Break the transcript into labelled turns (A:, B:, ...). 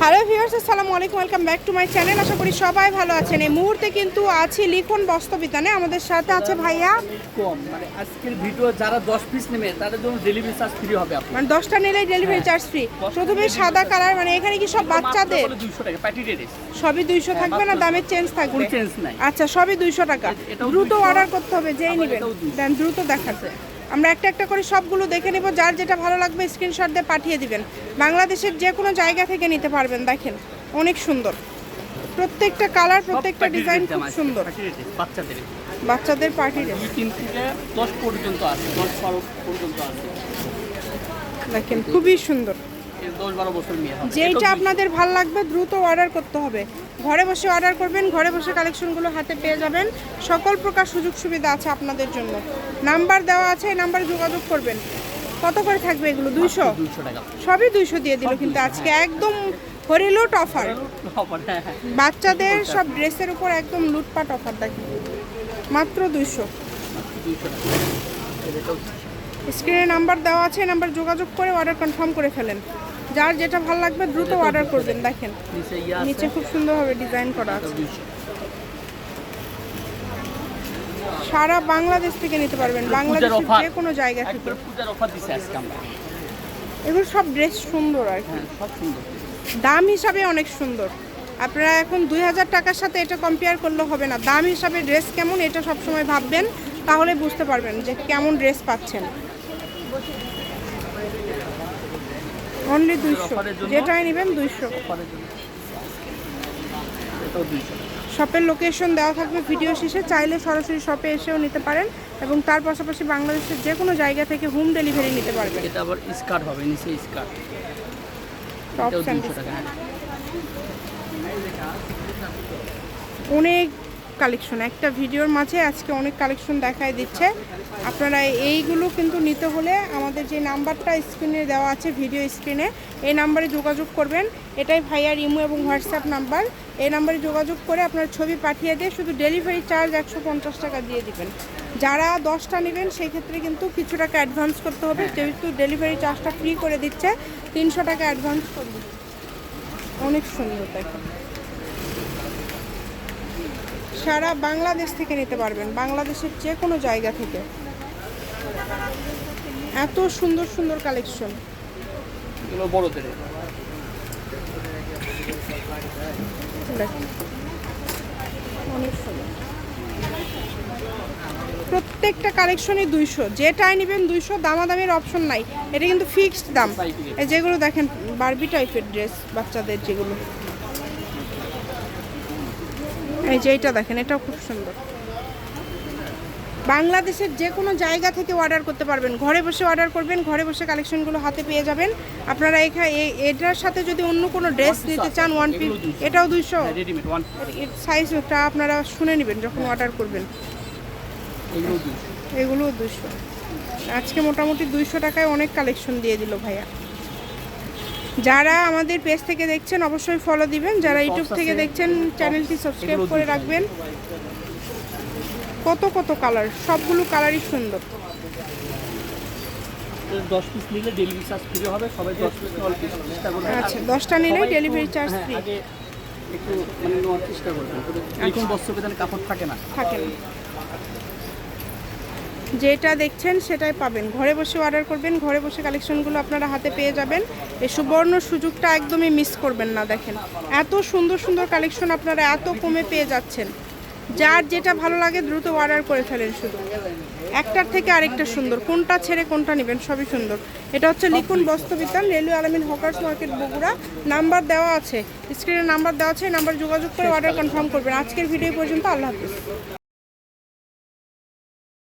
A: Hello viewers আসসালামু আলাইকুম welcome back to my channel আশা করি সবাই ভালো আছেন। এই মুহূর্তে কিন্তু আছি লিখন বস্তবিতানে আমাদের সাথে আছে ভাইয়া।
B: কম মানে আজকের ভিডিও যারা দশ পিস নেবে তাদের জন্য ডেলিভারি চার্জ ফ্রি হবে আপনার।
A: মানে দশটা নিলেই ডেলিভারি চার্জ ফ্রি প্রথমে সাদা কালার মানে এখানে কি সব বাচ্চাদের?
B: দুইশো টাকা প্যাটি রেডিস
A: সবই দুইশো থাকবে না? দামের চেঞ্জ থাকবে।
B: কোনো চেঞ্জ নাই।
A: আচ্ছা সবই দুইশো টাকা। দ্রুত অর্ডার করতে হবে যেই নেবেন। দেন দ্রুত দেখাচ্ছে। আমরা একটা একটা করে সবগুলো দেখে নেব যার যেটা ভালো লাগবে স্ক্রিনশট দিয়ে পাঠিয়ে দিবেন। বাংলাদেশের যে কোনো জায়গা থেকে নিতে পারবেন দেখেন অনেক সুন্দর। প্রত্যেকটা কালার প্রত্যেকটা ডিজাইন খুব সুন্দর।
B: বাচ্চাদের।
A: বাচ্চাদের পার্টি
B: দুই তিন থেকে দশ পর্যন্ত আছে দশ বারো পর্যন্ত আছে।
A: দেখেন খুবই সুন্দর। যেইটা আপনাদের ভালো লাগবে দ্রুত অর্ডার করতে হবে। ঘরে বসে অর্ডার করবেন ঘরে বসে কালেকশনগুলো হাতে পেয়ে যাবেন। সকল প্রকার সুযোগ সুবিধা আছে আপনাদের জন্য। নাম্বার দেওয়া আছে এই নাম্বারে যোগাযোগ করবেন। কত করে থাকবে এগুলো? দুইশো? সবই দুইশো দিয়ে দিল কিন্তু আজকে একদম হরিলুট অফার
B: হ্যাঁ হ্যাঁ।
A: বাচ্চাদের সব ড্রেসের উপর একদম লুটপাট অফার দেখেন। মাত্র দুইশো। স্ক্রিনে নাম্বার দেওয়া আছে এই নাম্বার যোগাযোগ করে অর্ডার কনফার্ম করে ফেলেন। যার যেটা ভালো লাগবে দ্রুত অর্ডার করবেন দেখেন।
B: নিচে
A: খুব সুন্দরভাবে ডিজাইন করা আছে। সারা বাংলাদেশ থেকে নিতে পারবেন। বাংলাদেশের যে কোনো জায়গা থেকে।
B: পূজার অফার দিছে আজকে আমরা।
A: এগুলো সব ড্রেস সুন্দর আর কি।
B: হ্যাঁ সব সুন্দর।
A: দাম হিসাবে অনেক সুন্দর। আপনারা এখন দুই হাজার টাকার সাথে এটা কম্পেয়ার করলে হবে না। দাম হিসাবে ড্রেস কেমন এটা সবসময় ভাববেন তাহলে বুঝতে পারবেন যে কেমন ড্রেস পাচ্ছেন। অনলি দুইশো। যেটাই নেবেন দুইশো। শপের লোকেশন দেওয়া থাকবে ভিডিও শেষে। চাইলে সরাসরি শপে এসেও নিতে পারেন এবং তার পাশাপাশি বাংলাদেশের যে কোনো জায়গা থেকে হোম ডেলিভারি নিতে পারবেন।
B: এটা আবার স্কার্ট হবে নিচে স্কার্ট। হ্যাঁ।
A: অনেক কালেকশন একটা ভিডিওর মাঝে আজকে অনেক কালেকশন দেখায় দিচ্ছে। আপনারা এইগুলো কিন্তু নিতে হলে আমাদের যে নাম্বারটা স্ক্রিনে দেওয়া আছে ভিডিও স্ক্রিনে, এই নাম্বারে যোগাযোগ করবেন। এটাই ভাইয়ার ইমো এবং হোয়াটসঅ্যাপ নাম্বার। এই নাম্বারে যোগাযোগ করে আপনার ছবি পাঠিয়ে দিয়ে শুধু ডেলিভারি চার্জ একশো পঞ্চাশ টাকা দিয়ে দিবেন। যারা দশটা নেবেন সেই ক্ষেত্রে কিন্তু কিছু টাকা অ্যাডভান্স করতে হবে। যেহেতু ডেলিভারি চার্জটা ফ্রি করে দিচ্ছে, তিনশো টাকা অ্যাডভান্স করবে। অনেক সুন্দর দেখুন সারা বাংলাদেশ থেকে নিতে পারবেন বাংলাদেশের যে কোনো জায়গা থেকে। এত সুন্দর সুন্দর কালেকশন
B: বড়দের।
A: অনেক সুন্দর। প্রত্যেকটা কালেকশনই দুইশো। যেটাই নেবেন দুইশো দামাদামের অপশন নাই। এটা কিন্তু ফিক্সড দাম। যেগুলো দেখেন বারবি টাইপের ড্রেস বাচ্চাদের যেগুলো। এই যে এইটা দেখেন এটাও খুব সুন্দর। বাংলাদেশের যে কোনো জায়গা থেকে অর্ডার করতে পারবেন। ঘরে বসে অর্ডার করবেন ঘরে বসে কালেকশনগুলো হাতে পেয়ে যাবেন। আপনারা এখানে এটার সাথে যদি অন্য কোনো ড্রেস নিতে চান ওয়ান পিস এটাও দুইশো। সাইজটা আপনারা শুনে নেবেন যখন অর্ডার করবেন।
B: এগুলোও দুইশো।
A: দুশো আজকে মোটামুটি দুইশো টাকায় অনেক কালেকশন দিয়ে দিল ভাইয়া। যারা আমাদের পেজ থেকে দেখছেন অবশ্যই ফলো দিবেন। যারা ইউটিউব থেকে দেখছেন চ্যানেলটি সাবস্ক্রাইব করে রাখবেন। কত কত কালার সবগুলো কালারই সুন্দর।
B: দশ পিস নিলে ডেলিভারি চার্জ ফ্রি হবে। সবাই দশ পিস নেওয়ার চেষ্টা করবেন।
A: আচ্ছা দশটা নিলে ডেলিভারি চার্জ ফ্রি
B: একটু মানে নেওয়ার চেষ্টা করবেন। এরকম বস্ত্র কাপড় থাকে না।
A: থাকে না। যেটা দেখছেন সেটাই পাবেন। ঘরে বসে অর্ডার করবেন, ঘরে বসে কালেকশনগুলো আপনারা হাতে পেয়ে যাবেন। এই সুবর্ণ সুযোগটা একদমই মিস করবেন না, দেখেন। এত সুন্দর সুন্দর কালেকশন আপনারা এত কমে পেয়ে যাচ্ছেন। যার যেটা ভালো লাগে দ্রুত অর্ডার করে ফেলেন শুধু। একটার থেকে আরেকটা সুন্দর। কোনটা ছেড়ে কোনটা নেবেন সবই সুন্দর। এটা হচ্ছে লিখুন Bastrabitan railway Al Amin hawkers market, Bogura. Number দেওয়া আছে স্ক্রিনে নাম্বার দেওয়া আছে নাম্বার যোগাযোগ করে অর্ডার কনফার্ম করবেন। আজকের ভিডিও পর্যন্ত, আল্লাহ হাফিজ।